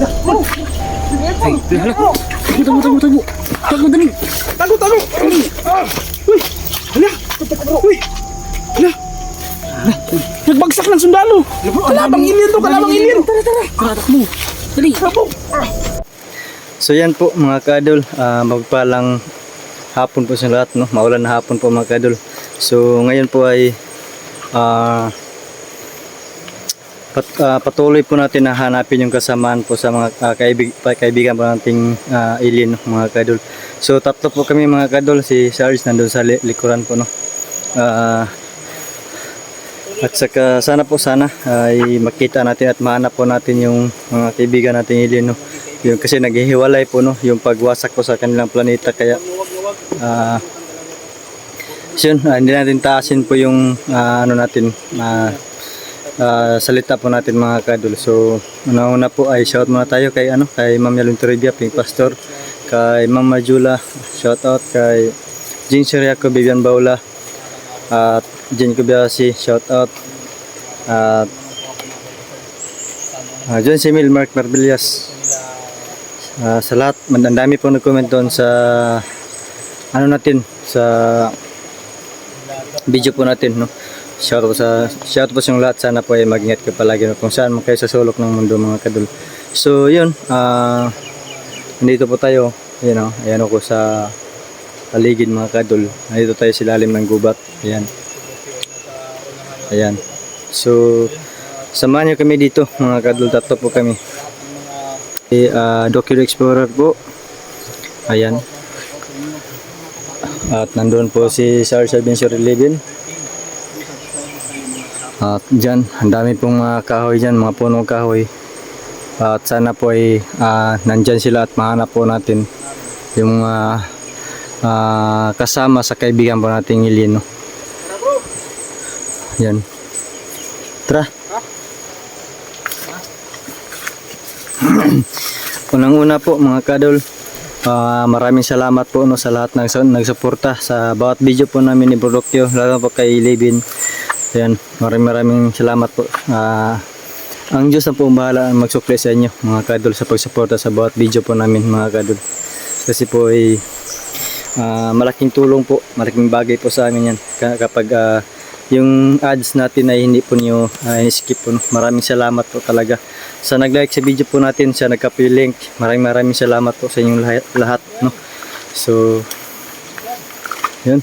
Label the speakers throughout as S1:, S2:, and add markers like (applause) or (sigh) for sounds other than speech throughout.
S1: Ay, hala. Tago, tago, tago, tago. Dali.
S2: Tago, tago! Ah! Uy! Hala! Uy! Hala! Nagbagsak ng sundalo! Kalabang alien to! Kalabang alien! Tara, tara!
S1: Tara, takbo. Dali.
S3: So yan po mga kadol, uh, magpalang hapon po sa lahat, no? maulan na hapon po mga kadol. So ngayon po ay ah, pat, ah, patuloy po natin na hanapin yung kasamaan po sa mga ah, kaibig, kaibigan po nating ah, alien, mga kadol. So tatlo po kami mga kadol, si Charles nandun sa li- likuran po. No? Ah, at saka sana po sana ay makita natin at mahanap po natin yung mga kaibigan nating alien. No? Yung kasi naghihiwalay po no yung pagwasak po sa kanilang planeta kaya so yun, ah, hindi natin taasin po yung ah, ano natin ah, ah, salita po natin mga kadol. So una-una po ay shout muna tayo kay ano kay Ma'am Yalun Toribia, Pink Pastor, kay Ma'am Majula, shout out kay Jing Siriaco, Vivian Baula, at Jen Kubiasi, shout out. At uh, John Simil, Mark Marbillas. Ah, sa lahat, ang po nag-comment doon sa ano natin, sa video po natin, no? Shout out sa shout out sa lahat. Sana po ay mag-ingat kayo palagi kung saan man kayo sa sulok ng mundo mga kadul. So, yun, ah nandito po tayo, you know, ayan ako sa paligid mga kadul. Nandito tayo sa ilalim ng gubat. Ayan. Ayan. So, samahan nyo kami dito mga kadul. Tatlo po kami. Si uh, Docular Explorer po. Ayan. At nandun po si Sir Serbencio Relivin. At dyan, ang dami pong mga kahoy dyan, mga punong kahoy. At sana po ay ah, nandyan sila at mahanap po natin yung mga ah, kasama sa kaibigan po nating Ilino. Yan. Tara. (clears throat) Unang-una po mga kadol, ah, maraming salamat po no, sa lahat ng nagsuporta sa bawat video po namin ni Brodokyo, lalo po kay Levin. Yan, maraming maraming salamat po. Ah, ang Diyos na po bahala magsukli sa inyo mga kadol sa pagsuporta sa bawat video po namin mga kadol. Kasi po ay ah, malaking tulong po, malaking bagay po sa amin yan Ka- kapag ah, yung ads natin ay hindi po niyo uh, skip po. no. Maraming salamat po talaga. Sa nag-like sa video po natin, sa nagka-link, maraming maraming salamat po sa inyong lahat, lahat no. So, yun.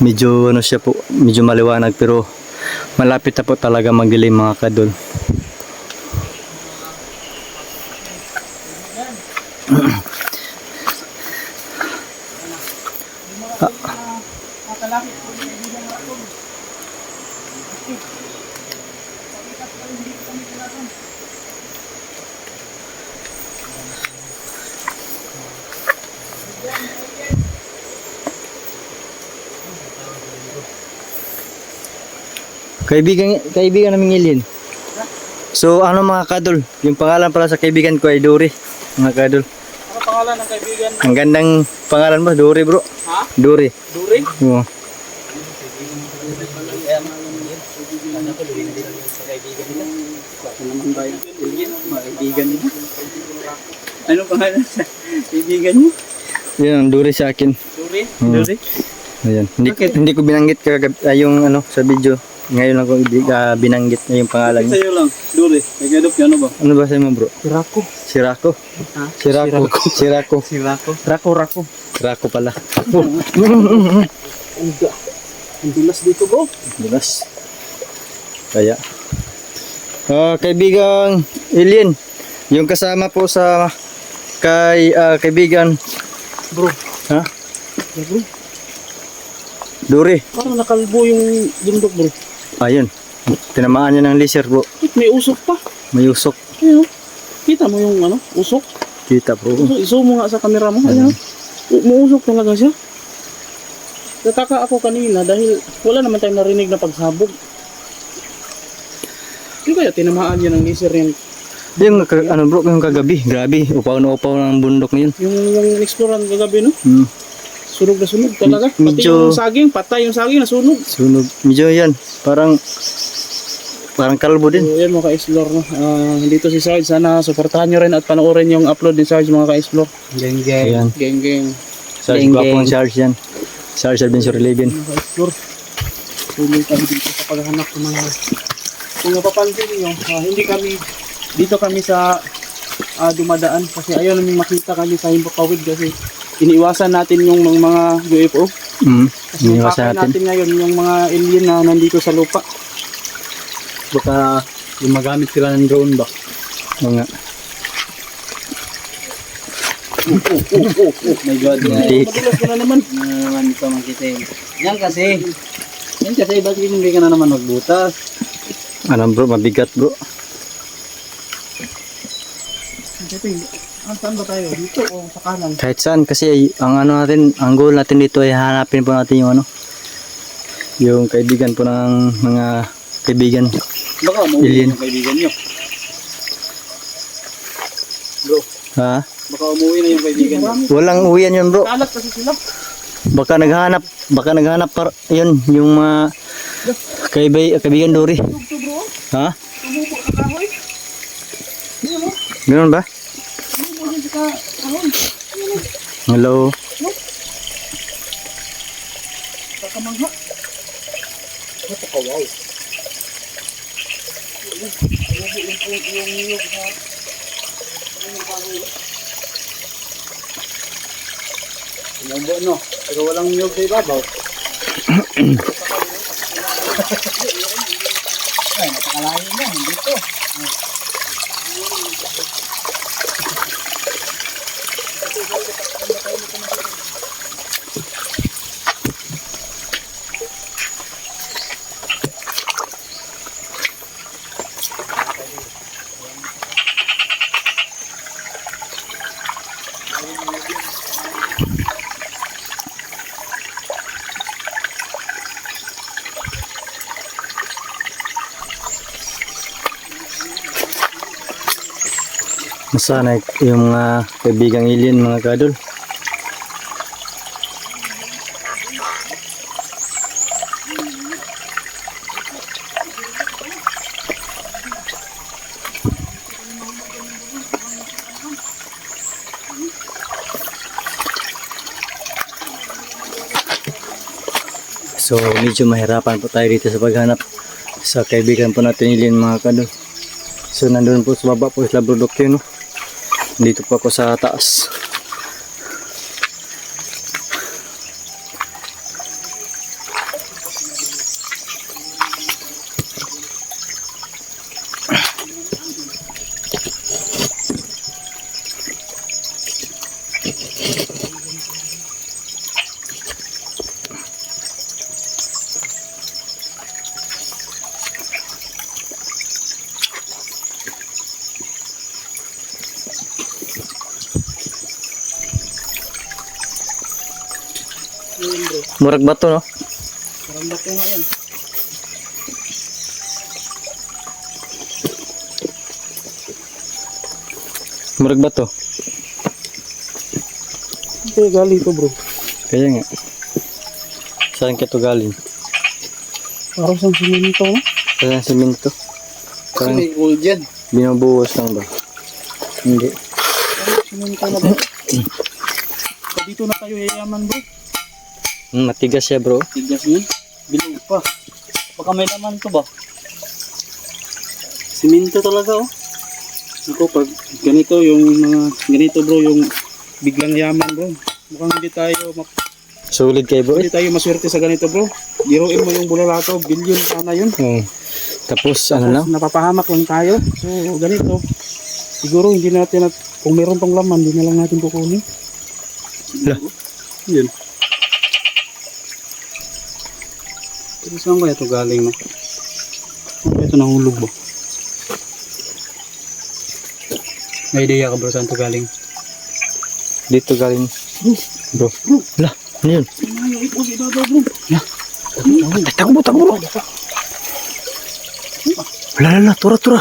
S3: Medyo ano siya po, medyo maliwanag pero malapit na po talaga magdilim mga kadol. (clears throat) Kaibigan, kaibigan naming Ilin. So ano mga kadol, yung pangalan pala sa kaibigan ko ay Dory. Mga kadol.
S2: Ano pangalan ng kaibigan?
S3: Ang gandang pangalan mo, Dory bro.
S2: Ha?
S3: Dory.
S2: Duri?
S3: Oo.
S2: Ano pangalan sa kaibigan niyo?
S3: Yan ang Dory sa akin.
S2: Duri?
S3: Hmm.
S2: Duri?
S3: Ayan. Hindi,
S2: Bakit?
S3: hindi ko binanggit kagab ah, yung ano sa video. Ngayon lang ko ah, binanggit na yung pangalan niya.
S2: Sa'yo lang. Duri. Nag-adopt niya ano ba?
S3: Ano ba sa'yo mo bro?
S2: Rako.
S3: Sirako.
S2: Ha?
S3: Sirako. Sirako.
S2: Si Rako. Rako, Rako.
S3: Sirako pala. (laughs)
S2: Ang dulas dito bro.
S3: Bulas. Kaya. Ah, kaibigang Alien, yung kasama po sa kay ah, kaibigan
S2: Bro.
S3: ha?
S2: Yeah, bro.
S3: Duri.
S2: Parang nakalbo yung bundok bro.
S3: Ayun. Tinamaan niya ng laser, bro.
S2: May usok pa.
S3: May usok.
S2: Ayun. oh. Kita mo yung ano, usok?
S3: Kita, bro.
S2: Usok, iso mo nga sa camera mo. Ayun. oh. Umuusok talaga siya. Nataka ako kanina dahil wala naman tayong narinig na pagsabog. Hindi kaya tinamaan niya ng laser yan.
S3: Yung ano bro, yung kagabi, grabe. Upaw na upaw ng bundok na yun.
S2: Yung, yung exploran kagabi no?
S3: Hmm.
S2: Sunog na sunog talaga. Pati
S3: Medyo-
S2: yung saging, patay yung saging, nasunog.
S3: Sunog. Medyo yan. Parang parang kalbo din.
S2: So, yan mga ka-explore. No? Ah, dito si Sarge. Sana supportahan nyo rin at panoorin yung upload ni Sarge mga ka-explore.
S1: Geng geng.
S3: Ayan.
S2: Geng geng.
S3: Sarge,
S1: geng.
S3: Sarge yan. Sarge Adventure 11.
S2: Mga ka-explore. Tuloy kami dito sa paghahanap ng mga... Kung napapansin nyo, ah, hindi kami... Dito kami sa ah, dumadaan kasi ayaw namin makita kami sa Himpapawid kasi iniiwasan natin yung mga, mga UFO.
S3: Mm.
S2: Kasi
S3: Iniwasan
S2: natin.
S3: natin.
S2: ngayon yung mga alien na nandito sa lupa.
S1: Baka yung magamit sila ng drone ba?
S3: Mga
S2: Oh, oh, oh, oh.
S1: My God.
S2: Madulas ko na naman.
S1: Na naman ito makita eh. Yan kasi. Yan kasi bakit hindi ka na naman magbutas?
S3: ano bro, mabigat bro.
S2: Ah, saan ba tayo? Dito o sa kanan?
S3: Kahit saan kasi ang ano natin, ang goal natin dito ay hanapin po natin yung ano yung kaibigan po ng mga kaibigan.
S1: Baka
S3: Alien.
S1: yung kaibigan nyo.
S3: Ha?
S1: Baka umuwi na yung kaibigan nyo.
S3: Walang uwian yun bro.
S2: Kalat kasi sila.
S3: Baka naghahanap, baka naghahanap par yun yung mga kaibay, kaibigan
S2: bro,
S3: Ha?
S2: kahoy.
S3: Meron ba?
S2: Tumubo din sa kahoy.
S3: Hello.
S2: Sa kamangha. Ito ka, wow.
S1: Tumubo no. Pero walang niyog sa ibabaw. Ay, napakalayo mo. Dito.
S3: Nasana yung mga kaibigang alien mga kadol. So medyo mahirapan po tayo dito sa paghanap sa kaibigan po natin alien mga kadol. So nandun po sa baba po sila Brodok yun. No? Dito po ako sa taas. Murag bato no?
S2: Parang bato nga yan.
S3: Murag bato.
S2: Ito gali ito bro.
S3: Kaya nga. Saan ka to galing?
S2: Parang sa siminto no?
S3: Kaya simento.
S1: Kasi
S3: Parang
S1: may gold dyan.
S3: binubuhos lang ba? Hindi.
S2: Siminto na ba? (clears throat) Dito na tayo yayaman bro.
S3: Hmm, matigas siya bro.
S1: Tigas niya. Bilog pa. Baka may laman to ba?
S2: Siminto talaga oh. Ako pag ganito yung mga ganito bro yung biglang yaman bro. Mukhang hindi tayo mak-
S3: Sulit kay bro.
S2: hindi tayo maswerte sa ganito bro. Biruin mo yung bulalakaw, billion sana yun.
S3: Hmm. Tapos ano lang?
S2: Napapahamak lang tayo. So ganito. Siguro hindi natin at kung meron tong laman, hindi na lang natin kukunin.
S3: Lah.
S2: Yun.
S1: Pero saan kaya ito galing no?
S2: Ano ba ito nahulog ba?
S1: May idea ka bro saan ito galing?
S3: Dito galing. Bro. Lah, ano yun?
S2: Ano ibabaw bro?
S3: Takbo, takbo bro. Wala, wala, tura, tura.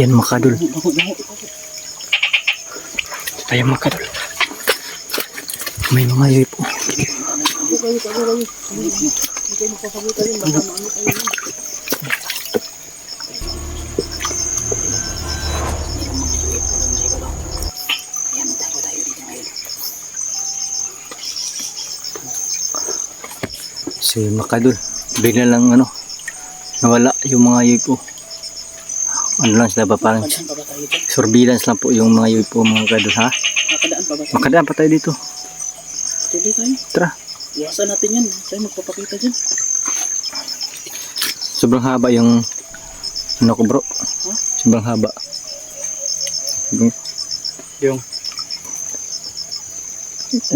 S3: Yan makadul. Tayo makadul. May mga UFO. Si Makadul, bigla lang ano, nawala yung mga UFO. Ano lang sila ba parang surveillance lang po yung mga UFO mga kadul ha.
S2: Nakadaan pa ba tayo?
S3: Makadaan pa tayo dito.
S2: Hindi tayo.
S3: Tara.
S2: Iwasan natin yan. Tayo magpapakita dyan.
S3: Sobrang haba yung ano ko bro. Sobrang haba. Sobrang,
S2: Yung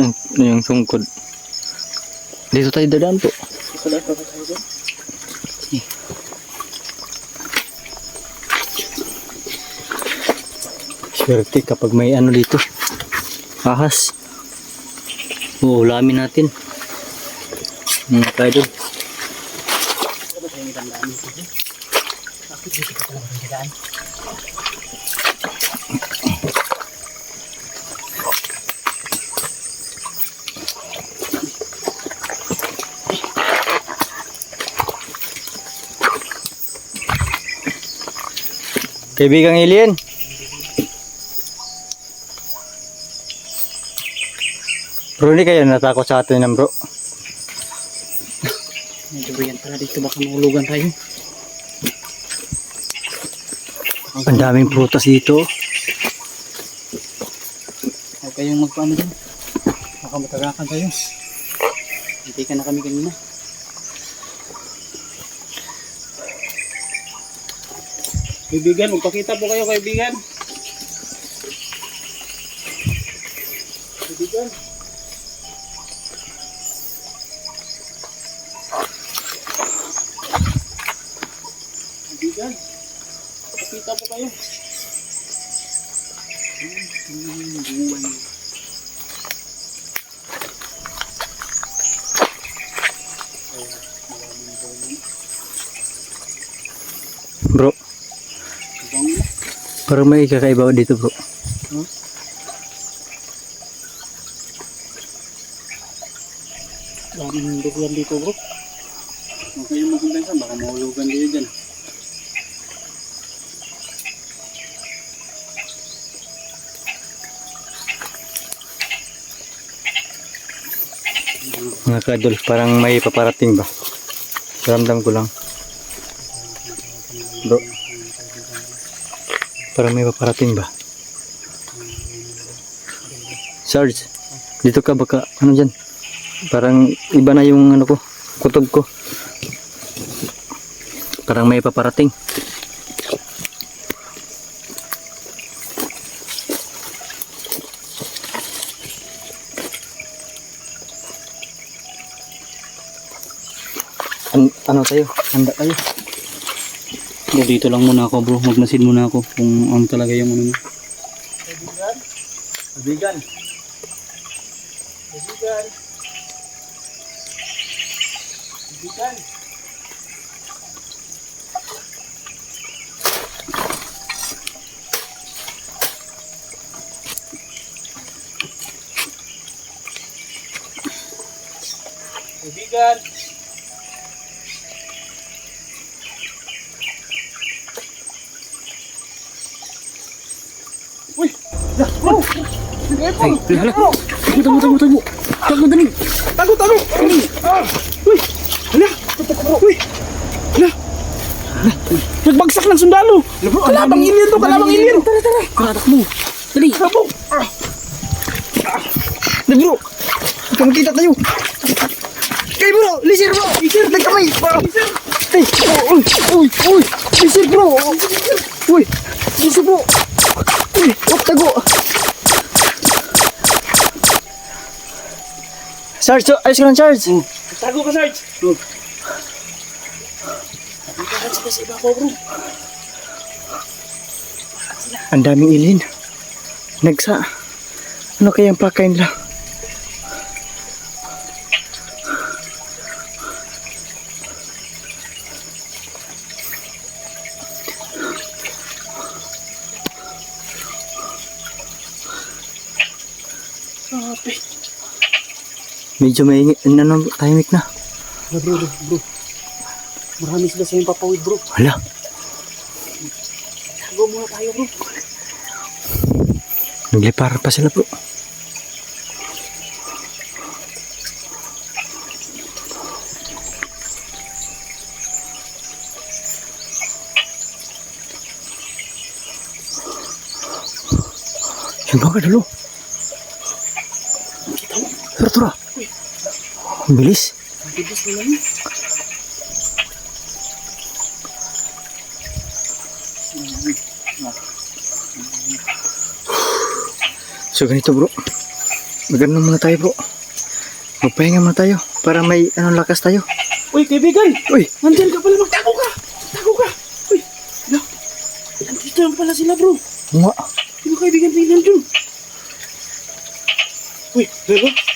S3: yung, yung tungkod. Dito tayo dadaan po.
S2: ba tayo dyan?
S3: Swerte kapag may ano dito. Ahas. Uulamin natin. Mga
S2: tayo nitandaan?
S3: Kaibigang alien. Bro, hindi kayo natakot sa atin ng bro.
S2: May durian pala dito. Baka mahulugan tayo.
S3: Ang daming prutas dito.
S2: Huwag kayong magpaano dyan. Baka matagakan tayo. Hindi ka na kami kanina. Kaibigan, magpakita po kayo kaibigan. Kaibigan. Kaibigan, pakita po kayo.
S3: Bro, parang may kakaiba dito bro.
S2: daming durian dito bro. Huwag kayong magkumpensa, baka mahulugan kayo dyan.
S3: Mga kadol, parang may paparating ba? Ramdam ko lang. Bro. Parang may paparating ba? Sarge, dito ka baka, ano dyan? Parang iba na yung ano ko, kutob ko. Parang may paparating. Tayo? Handa tayo.
S2: Bro, dito lang muna ako bro. Magmasid muna ako kung ano talaga yung ano niya.
S3: Bigan.
S2: Kaibigan. Kaibigan. Kaibigan. Uy! Bro!
S3: Ay, hala. Tago, tago, tago, tago. Tago, dali.
S2: Tago, tago! Ah! Uy! Hala! Uy! Hala! Nagbagsak ng sundalo! Kalabang alien to! Kalabang alien! Tara, tara!
S3: Karak mo. Dali.
S2: Sabog! Ah! Na bro! Magkita tayo! Kay bro! Lisir bro! Lisir! Nagkamay! Lisir! Ay! Uy! Uy! Uy! Lisir bro! Uy! Lisir bro! Uy! Oh, tago!
S3: Sarge, ayos ka lang, Sarge.
S2: Tago ka, Sarge! Oh. Nakita sila sa iba ko, bro.
S3: Ang daming ilin. Nagsa. Ano kaya ang pakain nila? Medyo may ano, tahimik na.
S2: Bro, bro, bro, bro. Marami sila sa yung papawid bro.
S3: Hala.
S2: Go muna tayo bro.
S3: Nagliparan pa sila bro. Yan ba ka dulu? Tara, tara. Ang bilis.
S2: Ang bilis yun.
S3: So ganito bro. Magano muna tayo bro. Magpahinga muna tayo para may ano lakas tayo.
S2: Uy, kaibigan!
S3: Uy,
S2: Nandyan ka pala, magtago ka! Tago ka! Uy, no. Nandito lang pala sila bro.
S3: nga.
S2: Sino kaibigan tingnan dun? Uy, lalo?